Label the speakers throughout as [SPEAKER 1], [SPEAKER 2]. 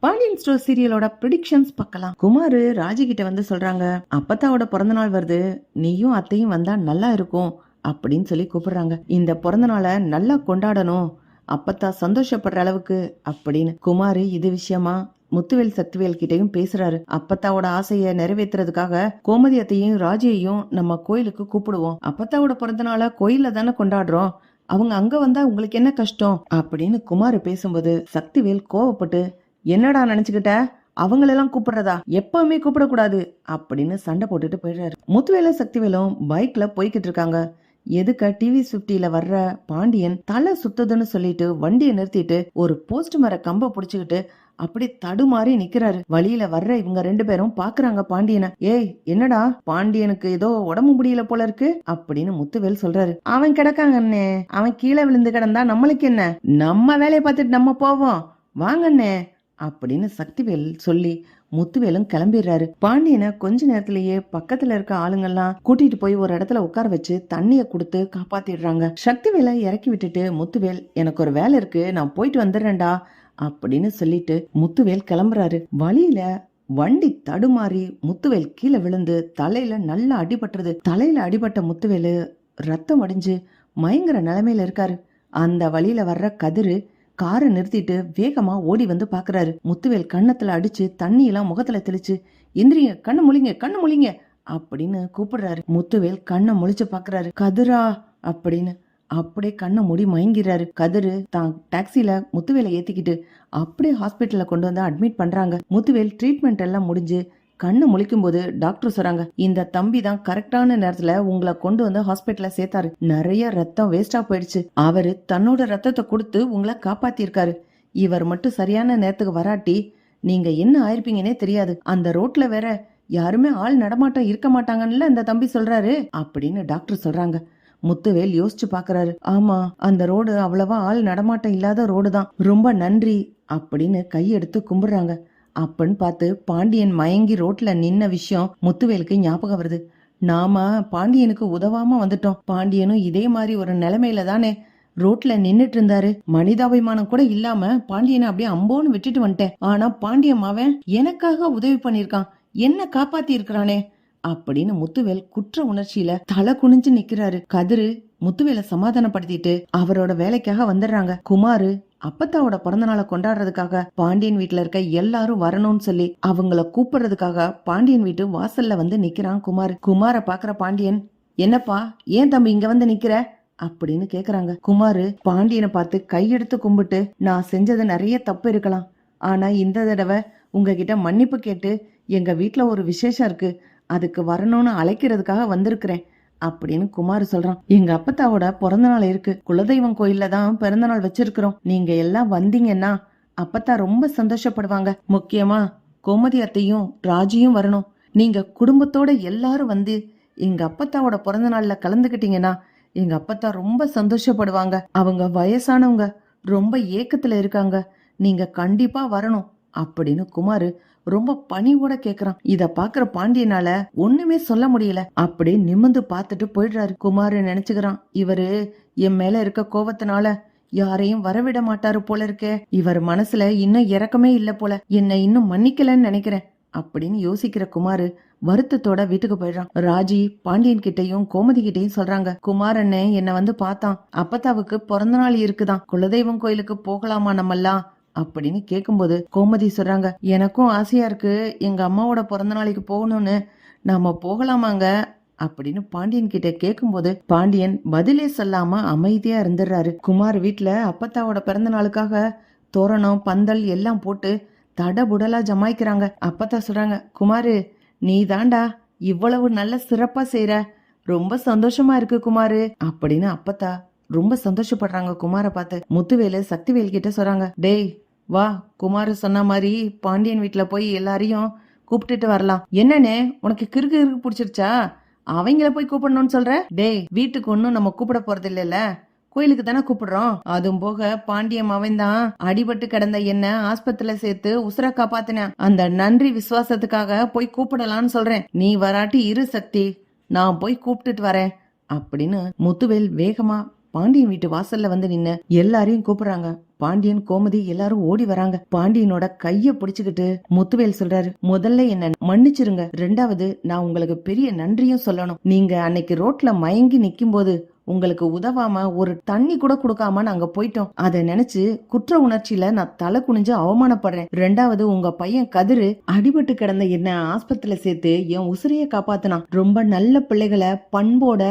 [SPEAKER 1] Pandian store சீரியலோட predictions பார்க்கலாம். குமார் ராஜிகிட்ட வந்து சொல்றாங்க அப்பத்தாவோட பிறந்த நாள் வருது. நீயும் அத்தையும் வந்தா நல்லா இருக்கும் அப்படின்னு சொல்லி கூப்பிடுறாங்க. இந்த பிறந்த நாளை நல்லா கொண்டாடணும். அப்பத்தா சந்தோஷப்படுற அளவுக்கு அப்படின்னு குமார் இது விஷயமா முத்துவேல் சக்திவேல் கிட்டையும் பேசுறாரு. அப்பத்தாவோட ஆசைய நிறைவேத்துறதுக்காக கோமதி அத்தையும் ராஜியையும் நம்ம கோயிலுக்கு கூப்பிடுவோம். அப்பத்தாவோட பிறந்த நாளை கோயில தானே கொண்டாடுறோம். அவங்க அங்க வந்தா உங்களுக்கு என்ன கஷ்டம்? அப்படின்னு குமார் பேசும்போது சக்திவேல் கோவப்பட்டு என்னடா நினைச்சுக்கிட்ட? அவங்களெல்லாம் கூப்பிடுறதா? எப்பவுமே கூப்பிடக்கூடாது. அப்படின்னு சண்டை போட்டுட்டு போயிடுறாரு. முத்துவேலும் சக்திவேலும் பைக்ல போய்கிட்டு இருக்காங்க. எதுக்க டிவி பிப்டியில வர்ற பாண்டியன் தலை சுத்துதுன்னு சொல்லிட்டு வண்டியை நிறுத்திட்டு ஒரு போஸ்ட் மர கம்ப புடிச்சுக்கிட்டு அப்படி தடுமாறி நிக்கிறாரு. வழியில வர்ற இவங்க ரெண்டு பேரும் பாக்குறாங்க பாண்டியனை. ஏய் என்னடா? பாண்டியனுக்கு ஏதோ உடம்பு முடியல போல இருக்கு? அப்படின்னு முத்துவேல் சொல்றாரு. அவன் கிடக்காங்க அண்ணே. அவன் கீழே விழுந்து கிடந்தா நம்மளுக்கு என்ன? நம்ம வேலையை பார்த்துட்டு நம்ம போவோம். வாங்கண்ணே அப்படின்னு சக்திவேல் சொல்லி முத்துவேலும் கிளம்பிடுறாரு. பாண்டியனை கொஞ்ச நேரத்திலேயே பக்கத்துல இருக்க ஆளுங்கெல்லாம் கூட்டிட்டு போய் ஒரு இடத்துல உட்கார வச்சு தண்ணிய கொடுத்து காப்பாத்திடுறாங்க. சக்திவேலை இறக்கி விட்டுட்டு முத்துவேல் எனக்கு ஒரு வேலை இருக்கு. நான் போயிட்டு வந்துடுறேன்டா அப்படின்னு சொல்லிட்டு முத்துவேல் கிளம்புறாரு. வழியில வண்டி தடுமாறி முத்துவேல் கீழே விழுந்து தலையில நல்லா அடிபட்டுறது தலையில அடிபட்ட முத்துவேலு ரத்தம் அடிஞ்சு மயங்குற நிலைமையில இருக்காரு. அந்த வழியில வர்ற கதிரு காரை நிறுத்திட்டு வேகமா ஓடி வந்து பாக்குறாரு. முத்துவேல் கண்ணத்துல அடிச்சு தண்ணியெல்லாம் முகத்துல தெளிச்சு எந்திரிங்க கண்ணு முழிங்க கண்ணு முழிங்க அப்படின்னு கூப்பிடுறாரு. முத்துவேல் கண்ணை முழிச்சு பாக்குறாரு. கதிரா அப்படின்னு அப்படியே கண்ணை மூடி மயங்கிறாரு. கதிரு தான் டாக்ஸில முத்துவேலை ஏத்திக்கிட்டு அப்படியே ஹாஸ்பிட்டல்ல கொண்டு வந்து அட்மிட் பண்றாங்க. முத்துவேல் ட்ரீட்மெண்ட் எல்லாம் முடிஞ்சு கண்ணு முழிக்கும் போது டாக்டர் சொல்றாங்க இந்த தம்பி தான் கரெக்டான நேரத்துல உங்களை கொண்டு வந்து ஹாஸ்பிட்டல்ல சேர்த்தாரு. நிறைய ரத்தம் வேஸ்டா போயிடுச்சு. அவரு தன்னோட ரத்தத்தை கொடுத்து உங்களை காப்பாத்திருக்காரு இவர் மட்டும் சரியான நேரத்துக்கு வராட்டி நீங்க என்ன ஆயிருப்பீங்கன்னே தெரியாது. அந்த ரோட்ல வேற யாருமே ஆள் நடமாட்டம் இருக்க மாட்டாங்கன்னு இந்த தம்பி சொல்றாரு அப்படின்னு டாக்டர் சொல்றாங்க. முத்துவேல் யோசிச்சு பாக்குறாரு. ஆமா அந்த ரோடு அவ்வளவா ஆள் நடமாட்டம் இல்லாத ரோடு தான். ரொம்ப நன்றி அப்படின்னு கையெடுத்து கும்பிடுறாங்க. அப்பன்னு பார்த்து பாண்டியன் மயங்கி ரோட்ல நின்ன விஷயம் முத்துவேலுக்கு ஞாபகம் வருது. நாம பாண்டியனுக்கு உதவாம வந்துட்டோம். பாண்டியனும் இதே மாதிரி ஒரு நிலைமையில தானே ரோட்ல நின்னுட்டு இருந்தாரு. மனிதாபிமானம் கூட இல்லாம பாண்டியனை அப்படியே அம்போன்னு விட்டுட்டு வந்துட்டேன். ஆனா பாண்டியன் அவன் எனக்காக உதவி பண்ணிருக்கான் என்ன காப்பாத்தி இருக்கிறானே அப்படின்னு முத்துவேல் குற்ற உணர்ச்சியில தலை குனிஞ்சு நிக்கிறாரு. கதிரு முத்துவேலை சமாதானப்படுத்திட்டு அவரோட வேலைக்காக வந்துடுறாங்க. குமாரு அப்பத்தாவோட பிறந்த நாளை கொண்டாடுறதுக்காக பாண்டியன் வீட்டுல இருக்க எல்லாரும் வரணும்னு சொல்லி அவங்கள கூப்பிடுறதுக்காக பாண்டியன் வீட்டு வாசல்ல வந்து நிக்கிறான் குமார். குமார பாக்குற பாண்டியன் என்னப்பா ஏன் தம்பி இங்க வந்து நிக்கிற? அப்படின்னு கேக்குறாங்க. குமாரு பாண்டியனை பார்த்து கையெடுத்து கும்பிட்டு நான் செஞ்சது நிறைய தப்பு இருக்கலாம். ஆனா இந்த தடவை உங்ககிட்ட மன்னிப்பு கேட்டு எங்க வீட்டுல ஒரு விசேஷம் இருக்கு. அதுக்கு வரணும்னு அழைக்கிறதுக்காக வந்திருக்கிறேன். அப்படின்னு குமார் சொல்றான். எங்க அப்பத்தாவோட பிறந்த நாள் இருக்கு. குலதெய்வம் கோயில்ல தான் பிறந்த நாள் வச்சிருக்கிறோம். நீங்க எல்லாம் வந்தீங்கன்னா அப்பத்தா ரொம்ப சந்தோஷப்படுவாங்க. முக்கியமா கோமதி அத்தையும் ராஜியும் வரணும். நீங்க குடும்பத்தோட எல்லாரும் வந்து எங்க அப்பத்தாவோட பிறந்த நாள்ல கலந்துக்கிட்டீங்கன்னா எங்க அப்பத்தா ரொம்ப சந்தோஷப்படுவாங்க. அவங்க வயசானவங்க ரொம்ப ஏக்கத்துல இருக்காங்க. நீங்க கண்டிப்பா வரணும் அப்படின்னு குமாரு ரொம்ப பணிவோட கேக்குறான். இத பாக்குற பாண்டியனால ஒண்ணுமே சொல்ல முடியல. அப்படி நிமிந்து பார்த்துட்டு போயிடுறாரு. குமாரு நினைச்சுக்கிறான் இவரு என் மேல இருக்க கோவத்தினால யாரையும் வரவிட மாட்டாரு போல இருக்கே. இவர் மனசுல இன்னும் இறக்கமே இல்ல போல. என்னை இன்னும் மன்னிக்கலன்னு நினைக்கிறேன். அப்படின்னு யோசிக்கிற குமாரு வருத்தத்தோட வீட்டுக்கு போயிடுறான். ராஜி பாண்டியன் கிட்டையும் கோமதி கிட்டையும் சொல்றாங்க குமாரண்ணே என்ன வந்து பார்த்தான். அப்பத்தாவுக்கு பிறந்த நாள் இருக்குதான். குலதெய்வம் கோயிலுக்கு போகலாமா நம்மெல்லாம்? அப்படின்னு கேட்கும்போது கோமதி சொல்றாங்க எனக்கும் ஆசையா இருக்கு. எங்க அம்மாவோட பிறந்த நாளைக்கு போகணும்னு. நாம போகலாமாங்க? அப்படின்னு பாண்டியன் கிட்ட கேட்கும்போது பாண்டியன் பதிலே சொல்லாம அமைதியா இருந்துடுறாரு. குமார் வீட்டுல அப்பத்தாவோட பிறந்த நாளுக்காக தோரணம் பந்தல் எல்லாம் போட்டு தடபுடலா ஜமாய்க்கிறாங்க. அப்பத்தா சொல்றாங்க குமாரு நீ தாண்டா இவ்வளவு நல்ல சிறப்பா செய்யற ரொம்ப சந்தோஷமா இருக்கு குமாரு. அப்படின்னு அப்பத்தா ரொம்ப சந்தோஷப்படுறாங்க குமார பார்த்து. முத்துவேலு சக்திவேல் கிட்ட சொல்றாங்க டேய் வா குமார் சொன்ன மாதிரி பாண்டியன் வீட்டில் போய் எல்லாரையும் கூப்பிட்டுட்டு வரலாம். என்னன்னு உனக்கு கிறுக்கு கிறுக்கு பிடிச்சிருச்சா? அவங்கள போய் கூப்பிடணும்னு சொல்ற? டேய் வீட்டுக்கு ஒன்றும் நம்ம கூப்பிட போறது இல்லைல்ல கோயிலுக்கு தானே கூப்பிடுறோம். அதுவும் போக பாண்டியம் அவன் தான் அடிபட்டு கிடந்த என்ன ஆஸ்பத்திரியில சேர்த்து உசுர காப்பாத்தினேன். அந்த நன்றி விசுவாசத்துக்காக போய் கூப்பிடலாம்னு சொல்றேன். நீ வராட்டி இரு சக்தி நான் போய் கூப்பிட்டுட்டு வரேன். அப்படின்னு முத்துவேல் வேகமா பாண்டியன் வீட்டு வாசல்ல வந்து நின்னு எல்லாரையும் கூப்பிடுறாங்க. பாண்டியன் கோமதி எல்லாரும் ஓடி வராங்க. பாண்டியனோட கைய பிடிச்சுக்கிட்டு முத்துவேல் சொல்றாரு முதல்ல என்ன மன்னிச்சிருங்க. ரெண்டாவது நான் உங்களுக்கு பெரிய நன்றியும் சொல்லணும். நீங்க அன்னைக்கு ரோட்ல மயங்கி நிக்கும் போது உங்களுக்கு உதவாம ஒரு தண்ணி கூட கொடுக்காம நாங்க போயிட்டோம். அதை நினைச்சு குற்ற உணர்ச்சியில நான் தலை குனிஞ்சு அவமானப்படுறேன். ரெண்டாவது உங்க பையன் கதிரு அடிபட்டு கிடந்த என்ன ஆஸ்பத்திரியில சேர்த்து என் உசிரைய காப்பாத்தினான். ரொம்ப நல்ல பிள்ளைகளை பண்போட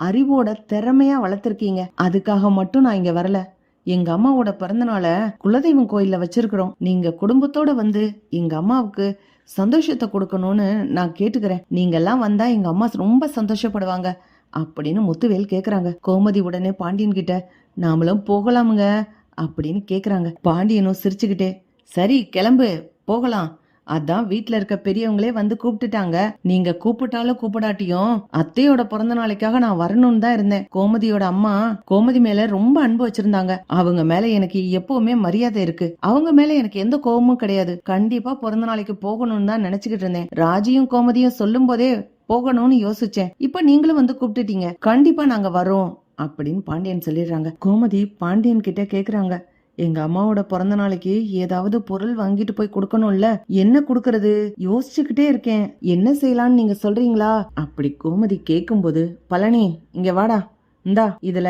[SPEAKER 1] அறிவோட திறமையா வளர்த்திருக்கீங்க. அதுக்காக மட்டும் நான் இங்க வரல. எங்க அம்மாவோட பிறந்தநாள குலதெய்வம் கோயில்ல வச்சிருக்கிறோம். நீங்க குடும்பத்தோட வந்து எங்க அம்மாவுக்கு சந்தோஷத்தை கொடுக்கணும்னு நான் கேட்டுக்கிறேன். நீங்க எல்லாம் வந்தா எங்க அம்மா ரொம்ப சந்தோஷப்படுவாங்க. அப்படின்னு முத்துவேல் கேக்குறாங்க. கோமதி உடனே பாண்டியன் கிட்ட நாமளும் போகலாமுங்க அப்படின்னு கேக்குறாங்க. பாண்டியனும் சிரிச்சுக்கிட்டே சரி கிளம்பு போகலாம். அதான் வீட்ல இருக்க பெரியவங்களே வந்து கூப்பிட்டுட்டாங்க. நீங்க கூப்பிட்டாலும் கூப்பிடாட்டியும் அத்தையோட பிறந்த நாளைக்காக நான் வரணும்னு தான் இருந்தேன். கோமதியோட அம்மா கோமதி மேல ரொம்ப அன்பு வச்சிருந்தாங்க. அவங்க மேல எனக்கு எப்பவுமே மரியாதை இருக்கு. அவங்க மேல எனக்கு எந்த கோபமும் கிடையாது. கண்டிப்பா பிறந்த நாளைக்கு போகணும்னு தான் நினைச்சுக்கிட்டு இருந்தேன். ராஜியும் கோமதியும் சொல்லும் போதே போகணும்னு யோசிச்சேன். இப்ப நீங்களும் வந்து கூப்பிட்டுட்டீங்க. கண்டிப்பா நாங்க வரோம் அப்படின்னு பாண்டியன் சொல்லிடுறாங்க. கோமதி பாண்டியன் கிட்ட கேக்குறாங்க. எங்க அம்மாவோட பிறந்த நாளைக்கு ஏதாவது பொருள் வாங்கிட்டு போய் கொடுக்கணும்ல? என்ன கொடுக்கறது? யோசிச்சுக்கிட்டே இருக்கேன். என்ன செய்யலாம்னு நீங்க சொல்றீங்களா? அப்படி கோமதி கேக்கும்போது பழனி இங்க வாடா. இந்தா இதுல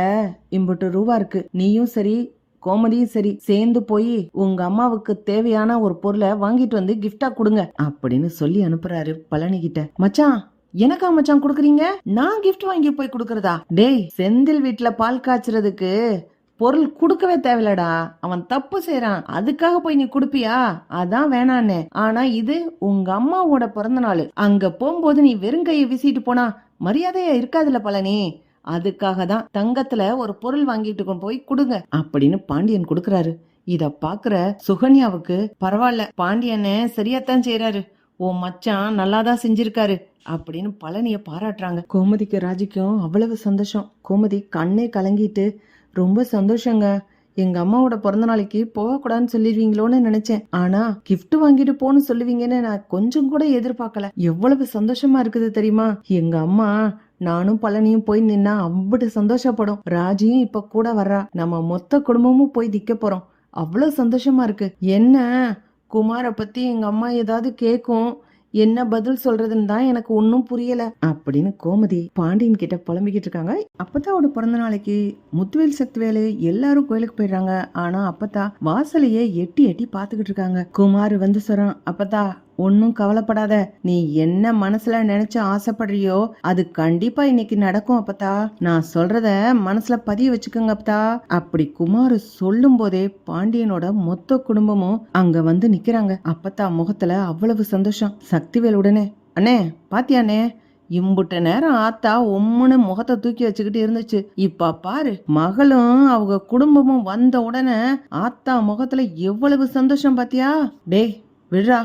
[SPEAKER 1] இம்புட்டு ரூபா இருக்கு. நீயும் சரி கோமதியும் சரி சேர்ந்து போய் உங்க அம்மாவுக்கு தேவையான ஒரு பொருளை வாங்கிட்டு வந்து கிஃப்டா கொடுங்க. அப்படின்னு சொல்லி அனுப்புறாரு பழனி கிட்ட. மச்சான் எனக்கா மச்சான் குடுக்குறீங்க? நான் கிஃப்ட் வாங்கி போய் குடுக்கறதா? டேய் செந்தில் வீட்டுல பால் காய்ச்சறதுக்கு பொருள் கொடுக்கவே தேவையில்லடா. அவன் தப்பு செய்யறான் அதுக்காக போய் நீ குடுப்பியா? அதான் வேணான்னு. ஆனா இது உங்க அம்மாவோட பிறந்த நாள். அங்க போகும்போது நீ வெறுங்கையை வீசிட்டு போனா மரியாதையா இருக்காதுல பழனி. அதுக்காக தான் தங்கத்துல ஒரு பொருள் வாங்கிட்டு கொண்டு போய் கொடுங்க அப்படின்னு பாண்டியன் கொடுக்கறாரு. இத பாக்குற சுகன்யாவுக்கு பரவாயில்ல. பாண்டியனே சரியாத்தான் செய்யறாரு ஓ மச்சான் நல்லாதான் செஞ்சிருக்காரு அப்படின்னு பழனிய பாராட்டுறாங்க. கோமதிக்கு ராஜிக்கும் அவ்வளவு சந்தோஷம். கோமதி கண்ணே கலங்கிட்டு ரொம்ப சந்தோஷங்க. எங்க அம்மாவோட பிறந்த நாளைக்கு போகக்கூடாதுன்னு சொல்லிடுவீங்களோன்னு நினைச்சேன். ஆனா கிஃப்ட் வாங்கிட்டு போன்னு சொல்லுவீங்கன்னு நான் கொஞ்சம் கூட எதிர்பார்க்கல. எவ்வளவு சந்தோஷமா இருக்குது தெரியுமா? எங்க அம்மா நானும் பழனியும் போய் நின்னா அவ்வளவு சந்தோஷப்படும். ராஜியும் இப்ப கூட வர்றா. நம்ம மொத்த குடும்பமும் போய் நிக்க போறோம். அவ்வளவு சந்தோஷமா இருக்கு. என்ன? குமார பத்தி எங்க அம்மா ஏதாவது கேக்கும்? என்ன பதில் சொல்றதுன்னு தான் எனக்கு ஒன்னும் புரியல. அப்படின்னு கோமதி பாண்டியன் கிட்ட புலம்பிக்கிட்டு இருக்காங்க. அப்பத்தாவோட பிறந்த நாளைக்கு முத்துவேல் சக்திவேலு எல்லாரும் கோயிலுக்கு போயிடுறாங்க. ஆனா அப்பத்தா வாசலையே எட்டி எட்டி பாத்துக்கிட்டு இருக்காங்க. குமார் வந்து சொல்றான் அப்பத்தா ஒன்னும் கவலைப்படாத. நீ என்ன மனசுல நினைச்சு ஆசைப்படுறியோ அது கண்டிப்பா இன்னைக்கு நடக்கும் அப்பத்தா. நான் சொல்றத மனசுல பதிய வச்சுக்கோங்க அப்பத்தா. அப்படி குமார் சொல்லும் போதே பாண்டியனோட மொத்த குடும்பமும் அங்க வந்து நிக்கிறாங்க. அப்பத்தா முகத்துல அவ்வளவு சந்தோஷம். சக்திவேல் உடனே அண்ணே பாத்தியாண்ணே இம்புட்ட நேரம் ஆத்தா உம்முன்னு முகத்தை தூக்கி வச்சுக்கிட்டு இருந்துச்சு. இப்ப பாரு மகளும் அவங்க குடும்பமும் வந்த உடனே ஆத்தா முகத்துல எவ்வளவு சந்தோஷம் பாத்தியா? டேய் விழா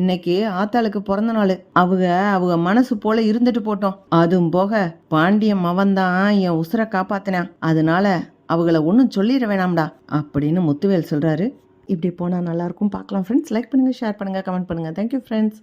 [SPEAKER 1] இன்னைக்கு ஆத்தாளுக்கு பிறந்த நாள். அவங்க அவங்க மனசு போல இருந்துட்டு போட்டோம். அதுவும் போக பாண்டிய மவன் தான் என் உசுரை காப்பாத்தினான். அதனால அவங்கள ஒன்றும் சொல்லிட வேணாம்டா அப்படின்னு முத்துவேல் சொல்றாரு. இப்படி போனால் நல்லா இருக்கும். பார்க்கலாம் ஃப்ரெண்ட்ஸ் லைக் பண்ணுங்க ஷேர் பண்ணுங்கள் கமெண்ட் பண்ணுங்க. Thank you friends